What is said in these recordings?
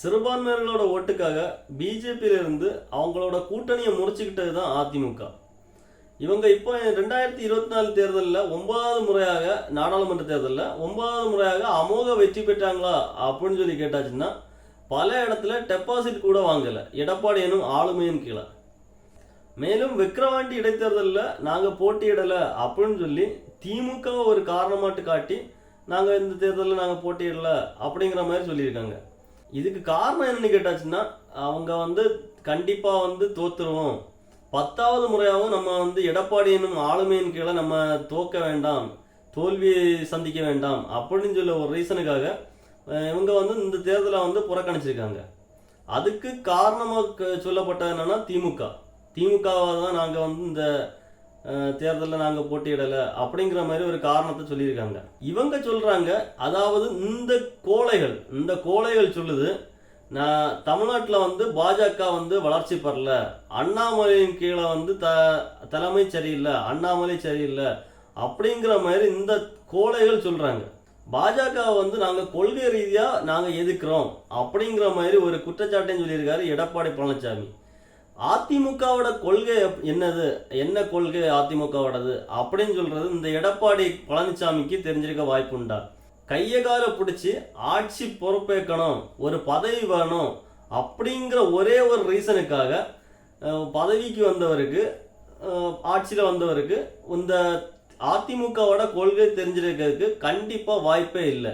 சிறுபான்மையர்களோட ஓட்டுக்காக பிஜேபியிலிருந்து அவங்களோட கூட்டணியை முறிச்சுக்கிட்டது தான் அதிமுக. இவங்க இப்போ ரெண்டாயிரத்தி இருபத்தி நாலு தேர்தலில் ஒன்பதாவது முறையாக நாடாளுமன்ற தேர்தலில் ஒன்பதாவது முறையாக அமோக வெற்றி பெற்றாங்களா அப்படின்னு சொல்லி கேட்டாச்சுன்னா பல இடத்துல டெபாசிட் கூட வாங்கலை. எடப்பாடி எனும் ஆளுமையின் கீழே. மேலும் விக்கிரவாண்டி இடைத்தேர்தலில் நாங்கள் போட்டியிடலை அப்படின்னு சொல்லி திமுக ஒரு காரணமாட்டு காட்டி நாங்கள் இந்த தேர்தலில் நாங்கள் போட்டியிடல அப்படிங்கிற மாதிரி சொல்லியிருக்காங்க. இதுக்கு காரணம் என்னன்னு கேட்டாச்சுன்னா அவங்க வந்து கண்டிப்பாக வந்து தோத்துருவோம். பத்தாவது முறையாகவும் நம்ம வந்து எடப்பாடி என்னும் ஆளுமையின் கீழே நம்ம தோக்க வேண்டாம் தோல்வி சந்திக்க வேண்டாம் அப்படின்னு சொல்ல ஒரு ரீசனுக்காக இவங்க வந்து இந்த தேர்தலை வந்து புறக்கணிச்சிருக்காங்க. அதுக்கு காரணமாக சொல்லப்பட்டது என்னன்னா திமுக. திமுகவாக தான் நாங்கள் வந்து இந்த தேர்தலில் நாங்கள் போட்டியிடலை அப்படிங்கிற மாதிரி ஒரு காரணத்தை சொல்லியிருக்காங்க. இவங்க சொல்கிறாங்க அதாவது இந்த கோழைகள் இந்த கோழைகள் சொல்லுது நான் தமிழ்நாட்டில் வந்து பாஜக வந்து வளர்ச்சி பெறல அண்ணாமலையின் கீழே வந்து த தலைமை சரியில்லை அண்ணாமலை சரியில்லை அப்படிங்கிற மாதிரி இந்த கோழைகள் சொல்கிறாங்க பாஜக வந்து நாங்கள் கொள்கை ரீதியாக நாங்கள் எதிர்க்கிறோம் அப்படிங்கிற மாதிரி ஒரு குற்றச்சாட்டையும் சொல்லியிருக்காரு எடப்பாடி பழனிசாமி. அதிமுகவோட கொள்கை என்னது என்ன கொள்கை அதிமுகவோடது அப்படின்னு சொல்றது இந்த எடப்பாடி பழனிசாமிக்கு தெரிஞ்சிருக்க வாய்ப்புண்டா. கையை கால பிடிச்சி ஆட்சி பொறுப்பேற்கணும் ஒரு பதவி வேணும் அப்படிங்கிற ஒரே ஒரு ரீசனுக்காக பதவிக்கு வந்தவருக்கு ஆட்சியில் வந்தவருக்கு இந்த அதிமுகவோட கொள்கை தெரிஞ்சிருக்கிறதுக்கு கண்டிப்பாக வாய்ப்பே இல்லை.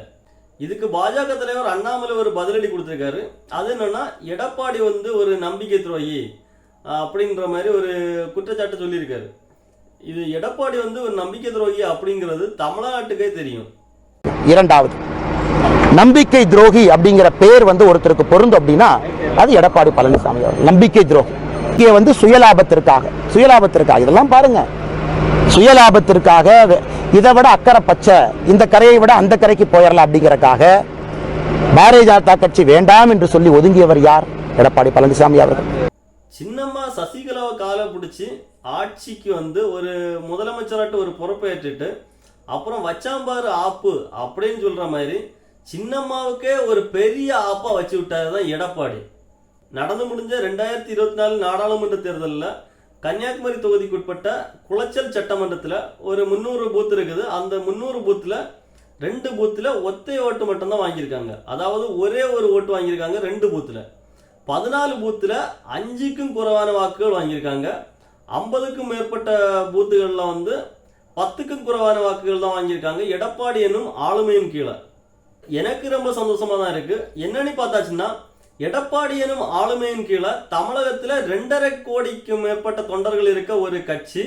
இதுக்கு பாஜக தலைவர் அண்ணாமலை ஒரு பதிலடி கொடுத்துருக்காரு. அது என்னன்னா எடப்பாடி வந்து ஒரு நம்பிக்கை துரோகி. அப்படின்ற மாதிரி ஒரு குற்றச்சாட்டு சொல்லியிருக்காரு. இது எடப்பாடி வந்து ஒரு நம்பிக்கை துரோகி அப்படிங்கிறது தமிழ்நாட்டுக்கே தெரியும். இரண்டாவது நம்பிக்கை துரோகி அப்படிங்கிற பேர் வந்து ஒருத்தருக்கு பொருந்தும் அப்படின்னா அது எடப்பாடி பழனிசாமி அவர்கள். நம்பிக்கை துரோகி. இங்கே வந்து சுயலாபத்திற்காக சுயலாபத்திற்காக இதெல்லாம் பாருங்க. சுயலாபத்திற்காக இதை விட அக்கறை பச்சை இந்த கரையை விட அந்த கரைக்கு போயிடலாம் அப்படிங்கிறக்காக பாரதிய ஜனதா கட்சி வேண்டாம் என்று சொல்லி ஒதுங்கியவர் யார்? எடப்பாடி பழனிசாமி அவர்கள். சின்னம்மா சசிகலாவை காலை பிடிச்சி ஆட்சிக்கு வந்து ஒரு முதலமைச்சராட்டு ஒரு பொறுப்பேற்றுட்டு அப்புறம் வச்சாம்பாரு ஆப்பு அப்படின்னு சொல்கிற மாதிரி சின்னம்மாவுக்கே ஒரு பெரிய ஆப்பாக வச்சு விட்டாரு தான் எடப்பாடி. நடந்து முடிஞ்ச ரெண்டாயிரத்தி இருபத்தி நாலு நாடாளுமன்ற தேர்தலில் கன்னியாகுமரி தொகுதிக்கு உட்பட்ட குளச்சல் சட்டமன்றத்தில் ஒரு முந்நூறு பூத் இருக்குது. அந்த முந்நூறு பூத்தில் ரெண்டு பூத்தில் ஒத்தை ஓட்டு மட்டும்தான் வாங்கியிருக்காங்க. அதாவது ஒரே ஒரு ஓட்டு வாங்கியிருக்காங்க ரெண்டு பூத்தில். பதினாலு பூத்தில் அஞ்சுக்கும் குறைவான வாக்குகள் வாங்கியிருக்காங்க. ஐம்பதுக்கும் மேற்பட்ட பூத்துகளில் வந்து பத்துக்கும் குறைவான வாக்குகள் தான் வாங்கியிருக்காங்க. எடப்பாடி என்னும் ஆளுமையின் கீழே. எனக்கு ரொம்ப சந்தோஷமாக தான் இருக்குது என்னன்னு பார்த்தாச்சுன்னா எடப்பாடி எனும் ஆளுமையின் கீழே தமிழகத்தில் ரெண்டரை கோடிக்கும் மேற்பட்ட தொண்டர்கள் இருக்க ஒரு கட்சி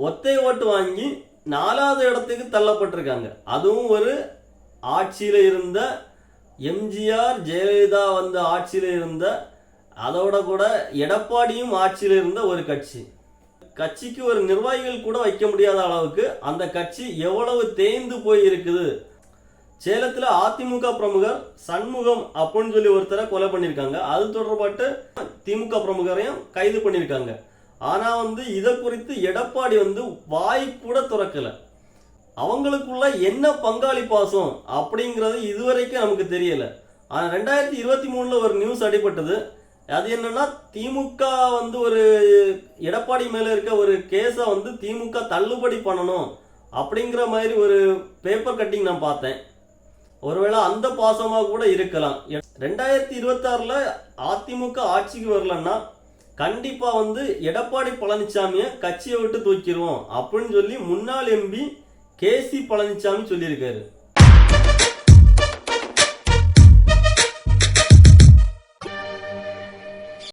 ஒத்தை ஓட்டு வாங்கி நாலாவது இடத்துக்கு தள்ளப்பட்டிருக்காங்க. அதுவும் ஒரு ஆட்சியில் இருந்த எம்ஜிஆர் ஜெயலலிதா வந்து ஆட்சியில் இருந்த அதோட கூட எடப்பாடியும் ஆட்சியில் இருந்த ஒரு கட்சி. கட்சிக்கு ஒரு நிர்வாகிகள் கூட வைக்க முடியாத அளவுக்கு அந்த கட்சி எவ்வளவு தேய்ந்து போய் இருக்குது சேலத்தில் அதிமுக பிரமுகர் சண்முகம் அப்படின்னு சொல்லி ஒருத்தரை கொலை பண்ணியிருக்காங்க. அது தொடர்பாட்டு திமுக பிரமுகரையும் கைது பண்ணியிருக்காங்க. ஆனால் வந்து இதை குறித்து எடப்பாடி வந்து வாய் கூட திறக்கல. அவங்களுக்குள்ள என்ன பங்காளி பாசம் அப்படிங்கிறது இதுவரைக்கும் நமக்கு தெரியல. ஆனால் ரெண்டாயிரத்தி இருபத்தி மூணில் ஒரு நியூஸ் அடிபட்டது. அது என்னன்னா திமுக வந்து ஒரு எடப்பாடி மேலே இருக்க ஒரு கேஸை வந்து திமுக தள்ளுபடி பண்ணணும் அப்படிங்கிற மாதிரி ஒரு பேப்பர் கட்டிங் நான் பார்த்தேன். ஒருவேளை அந்த பாசமாக கூட இருக்கலாம். ரெண்டாயிரத்தி இருபத்தாறில் அதிமுக ஆட்சிக்கு வரலன்னா கண்டிப்பாக வந்து எடப்பாடி பழனிசாமியை கட்சியை விட்டு தூக்கிடுவோம் அப்படின்னு சொல்லி முன்னாள் எம்பி கேசி பழனிசாமி சொல்லியிருக்காரு.